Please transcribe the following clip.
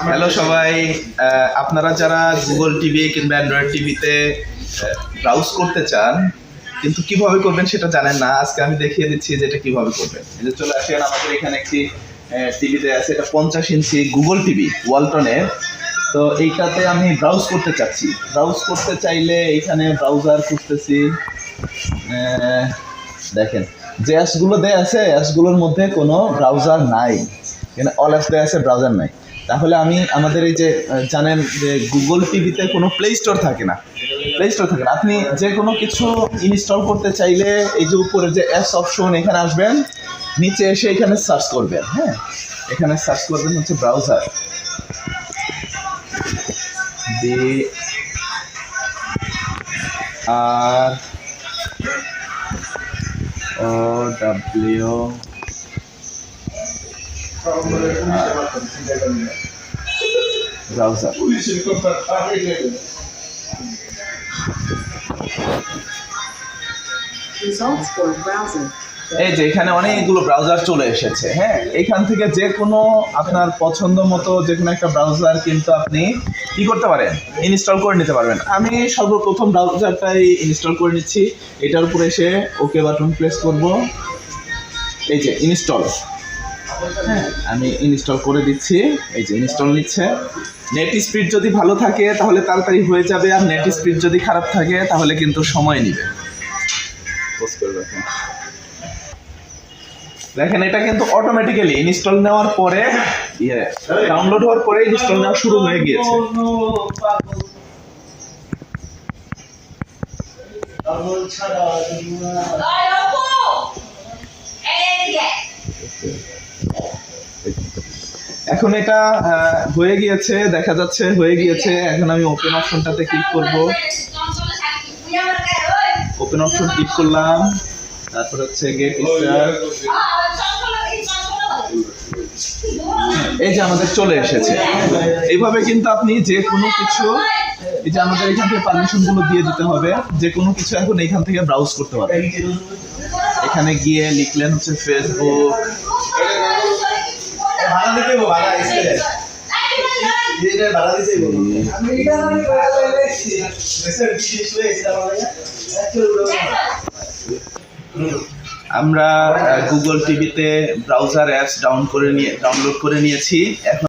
Hello সবাই আপনারা যারা গুগল টিভি কিংবা অ্যান্ড্রয়েড টিভিতে ব্রাউজ করতে চান, কিন্তু কীভাবে করবেন সেটা জানেন না। আজকে আমি দেখিয়ে দিচ্ছি যে এটা কীভাবে করবেন। এই যে চলে আসেন, আমাদের এখানে একটি টিভিতে আছে, এটা পঞ্চাশ ইঞ্চি গুগল টিভি ওয়ালটনের তো এইটাতে আমি ব্রাউজ করতে চাচ্ছি। ব্রাউজ করতে চাইলে এইখানে ব্রাউজার খুঁজতেছি। দেখেন, যে অ্যাপসগুলো দেয়া আছে অ্যাপসগুলোর মধ্যে কোনো ব্রাউজার নাই। এখানে অল অ্যাপস দেয়া আছে ব্রাউজার নাই। তাহলে আমি আমাদের এই যে জানেন যে গুগল টিভিতে কোনো প্লে স্টোর থাকে না। প্লে স্টোর থাকে না। আপনি যে কোনো কিছু ইনস্টল করতে চাইলে এই যে উপরে যে অ্যাপস অপশন এখানে আসবেন, নিচে এসে এখানে সার্চ করবেন হ্যাঁ? এখানে সার্চ করবেন হচ্ছে browser B R O W এখানে অনেকগুলো ব্রাউজার চলে এসেছে হ্যাঁ? এখান থেকে যে কোনো আপনার পছন্দ মতো যে কোনো একটা ব্রাউজার কিন্তু আপনি কি করতে পারেন? ইনস্টল করে নিতে পারবেন। আমি সর্বপ্রথম ব্রাউজারটাই ইনস্টল করে নিচ্ছি। এটার উপরে এসে ওকে বাটন প্রেস করব। এই যে ইনস্টল হ্যাঁ। আমি ইনস্টল করে দিচ্ছি। এই যে ইনস্টল নিচ্ছে। নেট স্পিড যদি ভালো থাকে, তাহলে তাড়াতাড়ি হয়ে যাবে। আর নেট স্পিড যদি খারাপ থাকে, তাহলে কিন্তু সময় নেবে। দেখেন, এটা কিন্তু অটোমেটিক্যালি ইনস্টল নেওয়ার পরে ইয়ে ডাউনলোড হওয়ার পরে ইনস্টল নেওয়া শুরু হয়ে গিয়েছে। এখন এটা হয়ে গিয়েছে, দেখা যাচ্ছে, হয়ে গিয়েছে। এখন আমি ওপেন অপশনটাতে ক্লিক করব। ওপেন অপশন ক্লিক করলাম। তারপর হচ্ছে গেট স্টার এই যে আমাদের চলে এসেছে। এইভাবে কিন্তু আপনি যে কোনো কিছু, এই যে আমাদের এখান থেকে পারমিশনগুলো দিয়ে দিতে হবে। যে কোনো কিছু এখন এখান থেকে ব্রাউজ করতে পারবে এখানে গিয়ে লিখলেন হচ্ছে ফেসবুক আমরা গুগল টিভিতে ব্রাউজার অ্যাপস ডাউন করে নিয়ে ডাউনলোড করে নিয়েছি। এখন